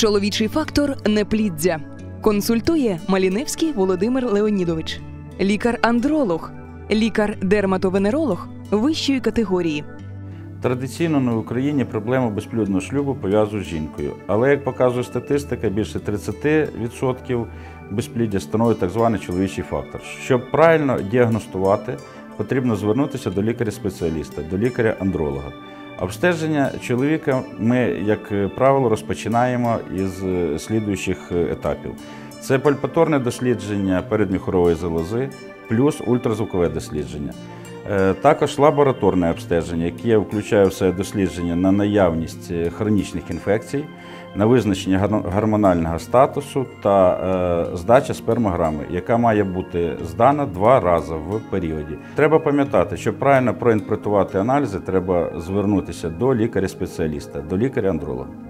Чоловічий фактор непліддя. Консультує Маліневський Володимир Леонідович, лікар-андролог, лікар-дерматовенеролог вищої категорії. Традиційно на Україні проблему безплідного шлюбу пов'язують з жінкою. Але як показує статистика, більше 30% безпліддя становить так званий чоловічий фактор. Щоб правильно діагностувати, потрібно звернутися до лікаря-спеціаліста, до лікаря-андролога. Обстеження чоловіка ми, як правило, розпочинаємо із е, слідуючих е, етапів. Це пальпаторне дослідження передміхорової залози плюс ультразвукове дослідження. Е, Також лабораторне обстеження, яке включає в себе дослідження на наявність е, хронічних інфекцій, на визначення гормонального статусу та е, здача спермограми, яка має бути здана два рази в періоді. Треба пам'ятати, щоб правильно проінтерпретувати аналізи, треба звернутися до лікаря-спеціаліста, до лікаря-андролога.